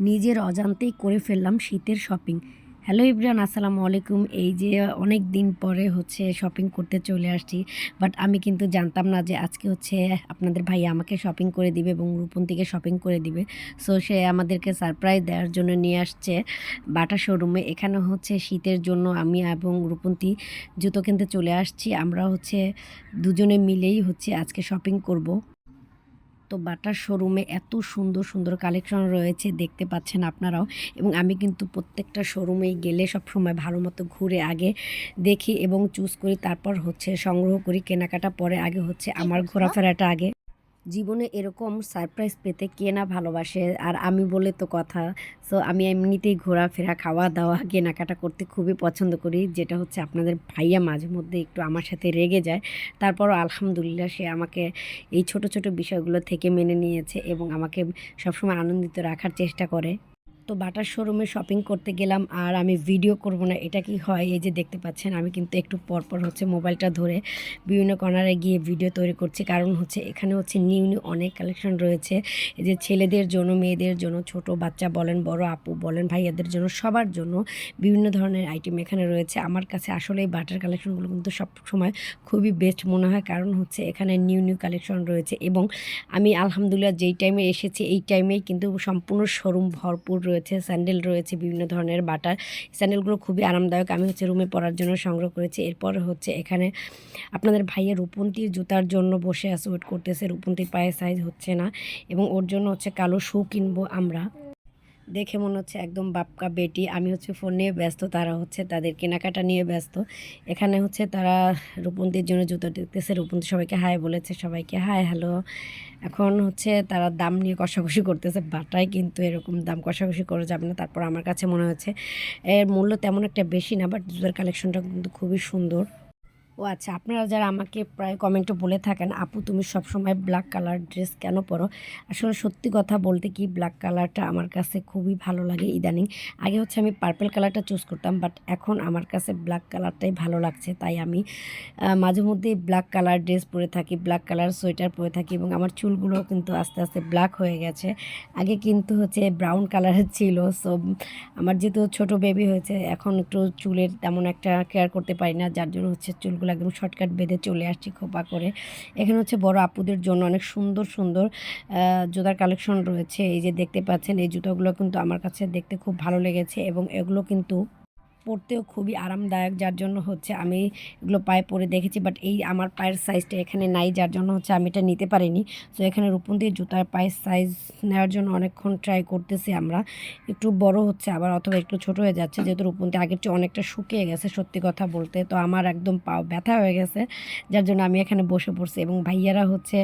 নিজের অজান্তেই করে ফেললাম শীতের শপিং হ্যালো ইব্রান আসসালামু আলাইকুম। এই যে অনেক দিন পরে হচ্ছে শপিং করতে চলে আসছি বাট আমি কিন্তু জানতাম না যে আজকে হচ্ছে আপনাদের ভাই আমাকে শপিং করে দিবে এবং রূপন থেকে শপিং করে দিবে। সো সে আমাদেরকে সারপ্রাইজ দেওয়ার জন্য নিয়ে আসছে বাটা শোরুমে এখানে হচ্ছে শীতের জন্য আমি এবং রূপন্তী জুতো কিনতে চলে আসছি। আমরা হচ্ছে দুজনে মিলেই হচ্ছে আজকে শপিং করব। তো বাটার শোরুমে এত সুন্দর সুন্দর কালেকশন রয়েছে দেখতে পাচ্ছেন আপনারাও। এবং আমি কিন্তু প্রত্যেকটা শোরুমেই গেলে সবসময় ভালো মতো ঘুরে আগে দেখি এবং চুজ করি তারপর হচ্ছে সংগ্রহ করি। কেনাকাটা পরে আগে হচ্ছে আমার ঘোরাফেরাটা আগে। জীবনে এরকম সারপ্রাইজ পেতে কে না ভালোবাসে? আর আমি বলে তো কথা। সো আমি এমনিতেই ঘোরাফেরা খাওয়া দাওয়া কেনাকাটা করতে খুবই পছন্দ করি। যেটা হচ্ছে আপনাদের ভাইয়া মাঝে মধ্যে একটু আমার সাথে রেগে যায়। তারপরও আলহামদুলিল্লাহ সে আমাকে এই ছোট ছোট বিষয়গুলো থেকে মেনে নিয়েছে এবং আমাকে সবসময় আনন্দিত রাখার চেষ্টা করে। তো বাটার শোরুমে শপিং করতে গেলাম আর আমি ভিডিও করব না, এটা কি হয়? এই যে দেখতে পাচ্ছেন, আমি কিন্তু একটু পরপর হচ্ছে মোবাইলটা ধরে বিভিন্ন কর্নারে গিয়ে ভিডিও তৈরি করছি। কারণ হচ্ছে এখানে হচ্ছে নিউ নিউ অনেক কালেকশন রয়েছে। এই যে ছেলেদের জন্য, মেয়েদের জন্য, ছোট বাচ্চা বলেন, বড় আপু বলেন, ভাইয়াদের জন্য, সবার জন্য বিভিন্ন ধরনের আইটেম এখানে রয়েছে। আমার কাছে আসলে এই বাটার কালেকশনগুলো কিন্তু সব সময় খুবই বেস্ট মনে হয়। কারণ হচ্ছে এখানে নিউ নিউ কালেকশন রয়েছে এবং আমি আলহামদুলিল্লাহ যেই টাইমে এসেছি, এই টাইমেই কিন্তু সম্পূর্ণ শোরুম ভরপুর রয়েছে। স্যান্ডেল রয়েছে, বিভিন্ন ধরনের বাটার। স্যান্ডেলগুলো খুবই আরামদায়ক। আমি হচ্ছে রুমে পরার জন্য সংগ্রহ করেছি। এরপর হচ্ছে এখানে আপনাদের ভাইয়ের রূপন্তির জুতার জন্য বসে আছে। ওয়েট করতেছে। রূপন্তির পায়ে সাইজ হচ্ছে না এবং ওর জন্য হচ্ছে কালো শু কিনবো আমরা। দেখে মনে হচ্ছে একদম বাপকা বেটি। আমি হচ্ছে ফোন নিয়ে ব্যস্ত, তারা হচ্ছে তাদের কেনাকাটা নিয়ে ব্যস্ত। এখানে হচ্ছে তারা রূপন্তির জন্য জুতো দেখতেছে, রূপন্তী সবাইকে হাই বলেছে, সবাইকে হাই হ্যালো এখন হচ্ছে তারা দাম নিয়ে কষাকষি করতেছে, বাটায় কিন্তু এরকম দাম কষাকষি করা যাবে না। তারপর আমার কাছে মনে হচ্ছে, এর মূল্য তেমন একটা বেশি না বাট জুতোর কালেকশনটা কিন্তু খুবই সুন্দর। ও আচ্ছা আপনারা যারা আমাকে প্রায় কমেন্টে বলে থাকেন, আপু তুমি সবসময় ব্ল্যাক কালার ড্রেস কেন পরো? আসলে সত্যি কথা বলতে কি ব্ল্যাক কালারটা আমার কাছে খুবই ভালো লাগে ইদানিং। আগে হচ্ছে আমি পার্পল কালারটা চুজ করতাম বাট এখন আমার কাছে ব্ল্যাক কালারটাই ভালো লাগছে। তাই আমি মাঝে মধ্যে ব্ল্যাক কালার ড্রেস পরে থাকি ব্ল্যাক কালার সোয়েটার পরে থাকি এবং আমার চুলগুলো কিন্তু আস্তে আস্তে ব্ল্যাক হয়ে গেছে। আগে কিন্তু হচ্ছে ব্রাউন কালারের ছিল সো আমার যেহেতু ছোট বেবি হয়েছে, এখন একটু চুলের তেমন একটা কেয়ার করতে পারি না, যার জন্য হচ্ছে চুলগুলো একদম শর্টকাট বেঁধে চলে আসছি খোপা করে। এখানে হচ্ছে বড় আপুদের জন্য অনেক সুন্দর সুন্দর জুতার কালেকশন রয়েছে। এই যে দেখতে পাচ্ছেন, এই জুতোগুলো কিন্তু আমার কাছে দেখতে খুব ভালো লেগেছে এবং এগুলো কিন্তু পরতেও খুবই আরামদায়ক, যার জন্য হচ্ছে আমি এগুলো পায়ে পরে দেখেছি বাট এই আমার পায়ের সাইজটা এখানে নাই, যার জন্য হচ্ছে আমি এটা নিতে পারিনি। তো এখানে রূপন দিয়ে জুতার পায়ের সাইজ নেওয়ার জন্য অনেকক্ষণ ট্রাই করতেছি আমরা। একটু বড় হচ্ছে আবার, অথবা একটু ছোট হয়ে যাচ্ছে, যেহেতু রূপন্তি আগের চেয়ে অনেকটা শুকিয়ে গেছে, সত্যি কথা বলতে। তো আমার একদম পাও ব্যথা হয়ে গেছে, যার জন্য আমি এখানে বসে পড়ছি এবং ভাইয়ারা হচ্ছে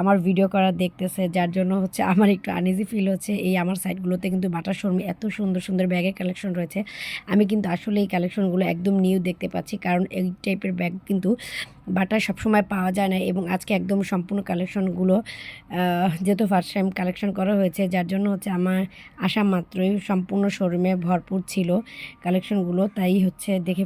আমার ভিডিও করা দেখতেছে, যার জন্য হচ্ছে আমার একটু আনইজি ফিল হচ্ছে। এই আমার সাইডগুলোতে কিন্তু বাটার শোরুমে এত সুন্দর সুন্দর ব্যাগের কালেকশন রয়েছে। আমি কিন্তু আসলে এই কালেকশনগুলো একদম নিউ দেখতে পাচ্ছি। কারণ এই টাইপের ব্যাগ কিন্তু বাটার সবসময় পাওয়া যায় না এবং আজকে একদম সম্পূর্ণ কালেকশনগুলো যেহেতু ফার্স্ট টাইম কালেকশন করা হয়েছে, যার জন্য হচ্ছে আমার আসা মাত্রই সম্পূর্ণ শোরুমে ভরপুর ছিল কালেকশনগুলো তাই হচ্ছে দেখে